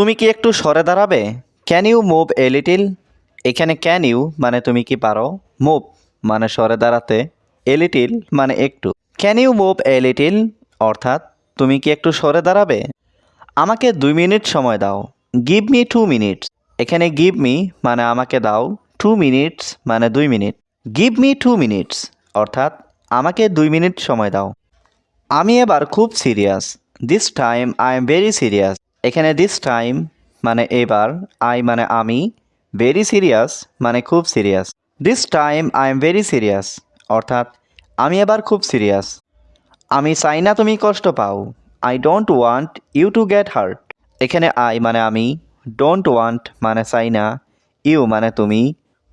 তুমি কি একটু সরে দাঁড়াবে? Can you move a little এখানে ক্যান ইউ মানে তুমি কি পারো? মুভ মানে সরে দাঁড়াতে এ লিটিল মানে একটু। Can you move a little অর্থাৎ তুমি কি একটু সরে দাঁড়াবে? আমাকে দুই মিনিট সময় দাও। গিভ মি টু মিনিটস এখানে গিভ মি মানে আমাকে দাও। টু মিনিটস মানে দুই minute. Give me two minutes অর্থাৎ আমাকে দুই মিনিট সময় দাও। আমি এবার খুব serious this time I am very serious এখানে দিস টাইম মানে এবার আই মানে আমি ভেরি সিরিয়াস মানে খুব serious this time I am very serious অর্থাৎ আমি এবার খুব সিরিয়াস আমি চাই না তুমি কষ্ট পাও। I don't want you to get hurt এখানে আই মানে আমি ডোন্ট ওয়ান্ট মানে চাই না ইউ মানে তুমি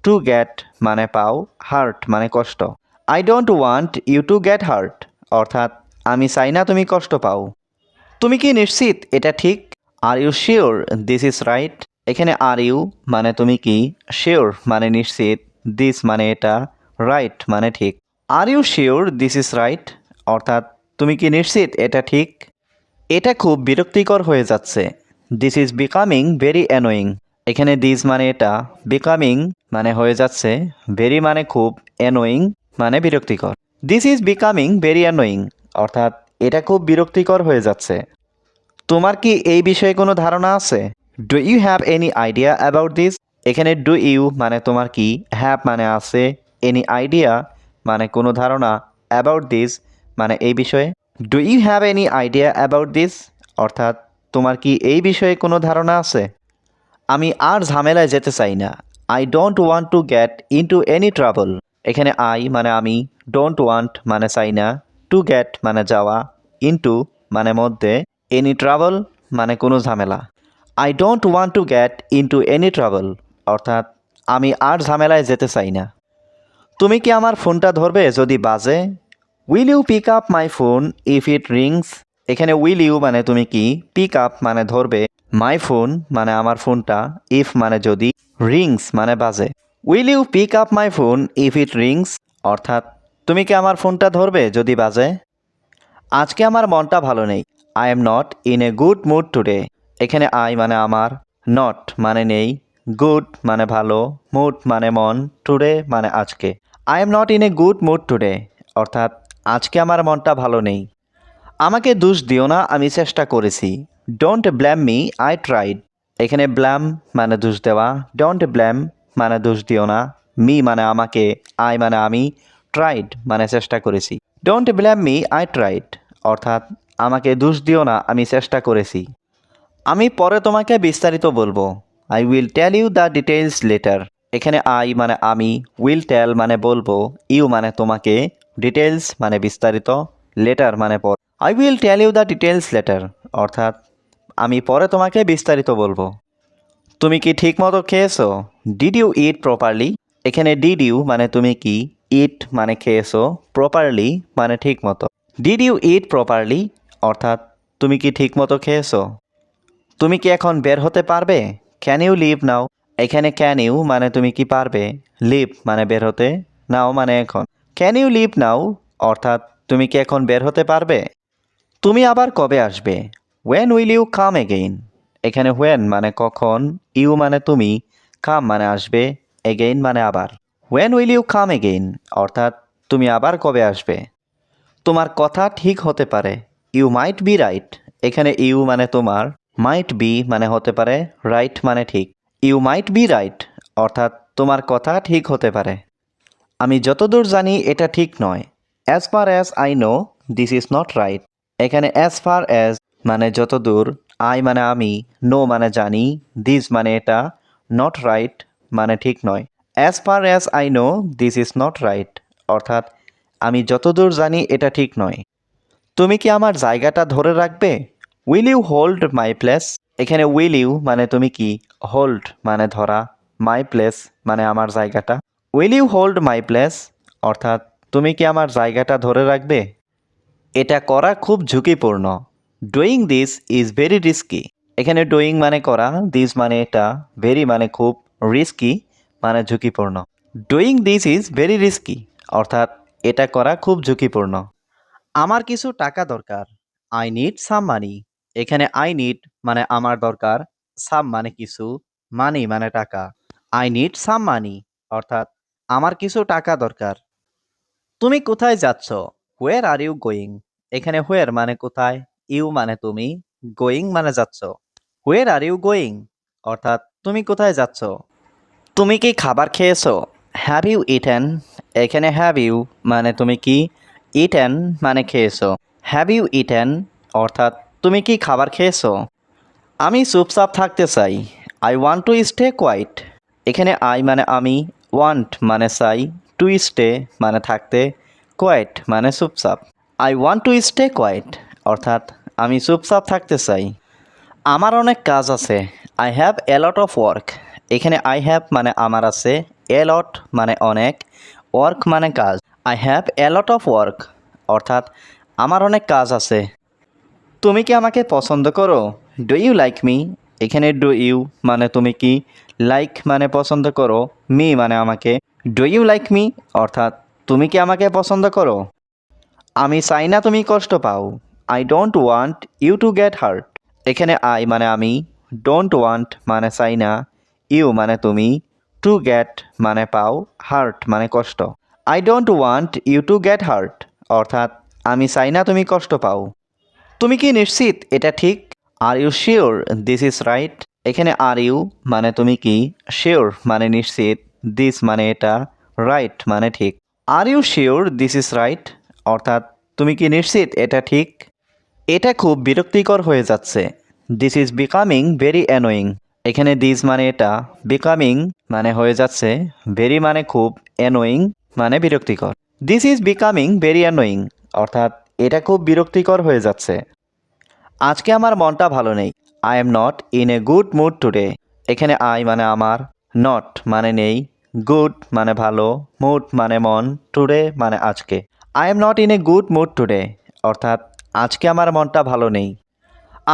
টু গেট মানে পাও হার্ট মানে কষ্ট। I don't want you to get hurt অর্থাৎ আমি চাই না তুমি কষ্ট পাও। তুমি কি নিশ্চিত এটা ঠিক? Are you sure this is right এখানে আর ইউ মানে তুমি কি? শিওর মানে নিশ্চিত। দিস মানে এটা। রাইট মানে ঠিক। Are you sure this is right অর্থাৎ তুমি কি নিশ্চিত এটা ঠিক? এটা খুব বিরক্তিকর হয়ে যাচ্ছে। This is becoming very annoying এখানে দিস মানে এটা। বিকামিং মানে হয়ে যাচ্ছে। ভেরি মানে খুব অ্যানোয়িং মানে বিরক্তিকর। This is becoming very annoying অর্থাৎ এটা খুব বিরক্তিকর হয়ে যাচ্ছে। তোমার কি এই বিষয়ে কোনো ধারণা আছে? Do you have any idea about this এখানে ডু ইউ মানে তোমার কি হ্যাভ মানে আছে এনি আইডিয়া মানে কোনো ধারণা অ্যাবাউট দিস মানে এই বিষয়ে? Do you have any idea about this অর্থাৎ তোমার কি এই বিষয়ে কোনো ধারণা আছে? আমি আর ঝামেলায় যেতে চাই না। I don't want to get into any trouble এখানে আই মানে আমি ডোন্ট ওয়ান্ট মানে চাই না। টু গেট মানে যাওয়া ইনটু মানে মধ্যে। এনি ট্রাভেল মানে কোনো ঝামেলা। I don't want to get into any trouble অর্থাৎ আমি আর ঝামেলায় যেতে চাই না। তুমি কি আমার ফোনটা ধরবে? যদি বাজে will you pick up my phone if it rings এখানে উইল ইউ মানে তুমি কি? পিক আপ মানে ধরবে। মাই ফোন মানে আমার ফোনটা ইফ মানে যদি রিংস মানে বাজে। Will you pick up my phone if it rings অর্থাৎ, তুমি কি আমার ফোনটা ধরবে যদি বাজে? আজকে আমার মনটা ভালো নেই। I am not in a good mood today এখানে আই মানে আমার নট মানে নেই গুড মানে ভালো মুড মানে মন টুডে মানে আজকে। I am not in a good mood today অর্থাৎ আজকে আমার মনটা ভালো নেই। আমাকে দোষ দিও না, আমি চেষ্টা করেছি। Don't blame me I tried এখানে ব্ল্যাম মানে দোষ দেওয়া ডোন্ট ব্ল্যাম মানে দোষ দিও না। মি মানে আমাকে আই মানে আমি ট্রাইড মানে চেষ্টা করেছি। Don't blame me I tried অর্থাৎ আমাকে দোষ দিও না, আমি চেষ্টা করেছি। আমি পরে তোমাকে বিস্তারিত বলব। I will tell you the details later এখানে আই মানে আমি উইল টেল মানে বলব ইউ মানে তোমাকে ডিটেলস মানে বিস্তারিত লেটার মানে পর। I will tell you the details later অর্থাৎ, আমি পরে তোমাকে বিস্তারিত বলব। তুমি কি ঠিকমতো খেয়েছো? ডিড ইউ ইট প্রপারলি এখানে ডিড ইউ মানে তুমি কি ইট মানে খেয়েছো প্রপারলি মানে ঠিক মতো। ডিড ইউ ইট প্রপারলি অর্থাৎ, তুমি কি ঠিকমতো খেয়েছো? তুমি কি এখন বের হতে পারবে? ক্যান ইউ লিভ নাও এখানে ক্যান ইউ মানে তুমি কি পারবে? লিভ মানে বের হতে নাও মানে এখন। ক্যান ইউ লিভ নাও অর্থাৎ, তুমি কি এখন বের হতে পারবে? তুমি আবার কবে আসবে? When will you come again এখানে ওয়েন মানে কখন ইউ মানে তুমি কাম মানে আসবে এগেইন মানে আবার। When will you come again অর্থাৎ, তুমি আবার কবে আসবে? তোমার কথা ঠিক হতে পারে। ইউ মাইট বি রাইট এখানে ইউ মানে তোমার মাইট বি মানে হতে পারে রাইট মানে ঠিক। ইউ মাইট বি রাইট অর্থাৎ তোমার কথা ঠিক হতে পারে। আমি যতদূর জানি, এটা ঠিক নয়। As far as I know this is not right এখানে অ্যাজ ফার অ্যাজ মানে যতদূর আই মানে আমি নো মানে জানি দিস মানে এটা নট রাইট মানে ঠিক নয়। As far as I know this is not right অর্থাৎ আমি যতদূর জানি, এটা ঠিক নয়। তুমি কি আমার জায়গাটা ধরে রাখবে? Will you hold my place এখানে উইল ইউ মানে তুমি কি? হোল্ড মানে ধরা। মাই প্লেস মানে আমার জায়গাটা। Will you hold my place অর্থাৎ তুমি কি আমার জায়গাটা ধরে রাখবে? এটা করা খুব ঝুঁকিপূর্ণ। Doing this is very risky এখানে ডুইং মানে করা দিস মানে এটা ভেরি মানে খুব রিস্কি মানে ঝুঁকিপূর্ণ। Doing this is very risky অর্থাৎ এটা করা খুব ঝুঁকিপূর্ণ। আমার কিছু টাকা দরকার। আই নিড সাম মানি এখানে আই নিড মানে আমার দরকার সাম মানে কিছু মানি মানে টাকা। আই নিড সাম মানি অর্থাৎ আমার কিছু টাকা দরকার। তুমি কোথায় যাচ্ছ? হোয়ার আর ইউ গোয়িং এখানে হোয়ার মানে কোথায়? ইউ মানে তুমি গোয়িং মানে যাচ্ছ। হোয়ার আর ইউ গোয়িং অর্থাৎ তুমি কোথায় যাচ্ছ? তুমি কি খাবার খেয়েছো? হ্যাভ ইউ ইটেন এখানে হ্যাভ ইউ মানে তুমি কি ইটেন মানে খেয়েছো। হ্যাভ ইউ ইটেন অর্থাৎ, তুমি কি খাবার খেয়েছো? আমি চুপচাপ থাকতে চাই। I want to stay quiet এখানে আই মানে আমি ওয়ান্ট মানে চাই। টু স্টে মানে থাকতে কোয়াইট মানে চুপচাপ। I want to stay quiet অর্থাৎ, আমি চুপচাপ থাকতে চাই। আমার অনেক কাজ আছে। I have a lot of work এখানে আই হ্যাভ মানে আমার আছে। এ লট মানে অনেক। ওয়ার্ক মানে কাজ। I have a lot of work অর্থাৎ, আমার অনেক কাজ আছে। তুমি কি আমাকে পছন্দ করো? ডু ইউ লাইক মি এখানে ডু ইউ মানে তুমি কি? লাইক মানে পছন্দ করো। মি মানে আমাকে। ডু ইউ লাইক মি অর্থাৎ, তুমি কি আমাকে পছন্দ করো? আমি চাই না তুমি কষ্ট পাও। I don't want you to get hurt এখানে আই মানে আমি। ডোন্ট ওয়ান্ট মানে চাই না। ইউ মানে তুমি। টু গেট মানে পাও। হার্ট মানে কষ্ট। I don't want you to get hurt অর্থাৎ, আমি চাই না তুমি কষ্ট পাও। তুমি কি নিশ্চিত এটা ঠিক? Are you sure this is right এখানে আর ইউ মানে তুমি কি? শিওর মানে নিশ্চিত। দিস মানে এটা। রাইট মানে ঠিক। Are you sure this is right অর্থাৎ, তুমি কি নিশ্চিত এটা ঠিক? এটা খুব বিরক্তিকর হয়ে যাচ্ছে। This is becoming very annoying এখানে দিস মানে এটা। বিকামিং মানে হয়ে যাচ্ছে। ভেরি মানে খুব অ্যানোয়িং মানে বিরক্তিকর। This is becoming very annoying অর্থাৎ এটা খুব বিরক্তিকর হয়ে যাচ্ছে। আজকে আমার মনটা ভালো নেই। I am not in a good mood today এখানে আই মানে আমার নট মানে নেই। গুড মানে ভালো মুড মানে মন টুডে মানে আজকে। I am not in a good mood today অর্থাৎ আজকে আমার মনটা ভালো নেই।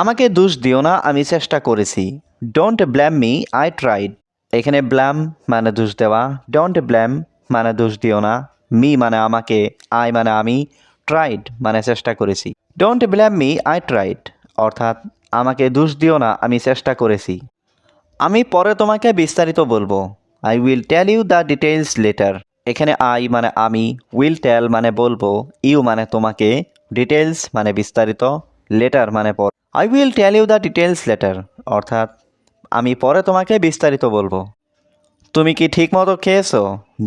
আমাকে দোষ দিও না, আমি চেষ্টা করেছি। Don't blame me I tried এখানে ব্ল্যাম মানে দোষ দেওয়া। ডোন্ট ব্ল্যাম মানে দোষ দিও না। মি মানে আমাকে, আই মানে আমি। ট্রাইড মানে চেষ্টা করেছি। Don't blame me, I tried. অর্থাৎ, আমাকে দোষ দিও না, আমি চেষ্টা করেছি। আমি পরে তোমাকে বিস্তারিত বলব। I will tell you the details later. এখানে আই মানে আমি, উইল টেল মানে বলব, ইউ মানে তোমাকে। ডিটেলস মানে বিস্তারিত, লেটার মানে পর। I will tell you the details later. অর্থাৎ, আমি পরে তোমাকে বিস্তারিত বলব। তুমি কি ঠিক মতো খেয়েছো?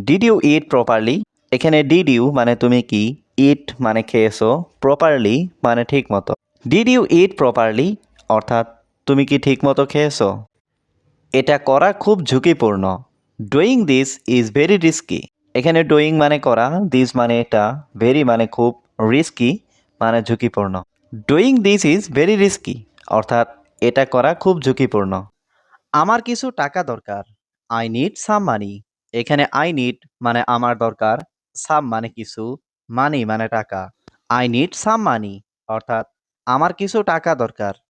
ডিড ইউ ইট প্রপারলি এখানে ডিড ইউ মানে তুমি কি? ইট মানে খেয়েছো। প্রপারলি মানে ঠিক মতো ডিড ইউ ইট প্রপারলি অর্থাৎ তুমি কি ঠিক মতো খেয়েছো? এটা করা খুব ঝুঁকিপূর্ণ। Doing this is very risky এখানে ডুইং মানে করা দিস মানে এটা ভেরি মানে খুব রিস্কি মানে ঝুঁকিপূর্ণ। Doing this is very risky অর্থাৎ এটা করা খুব ঝুঁকিপূর্ণ। আমার কিছু টাকা দরকার। আই নিড সাম মানি এখানে আই নিড মানে আমার দরকার সাম মানে কিছু মানি মানে টাকা। আই নিড সাম মানি অর্থাৎ আমার কিছু টাকা দরকার।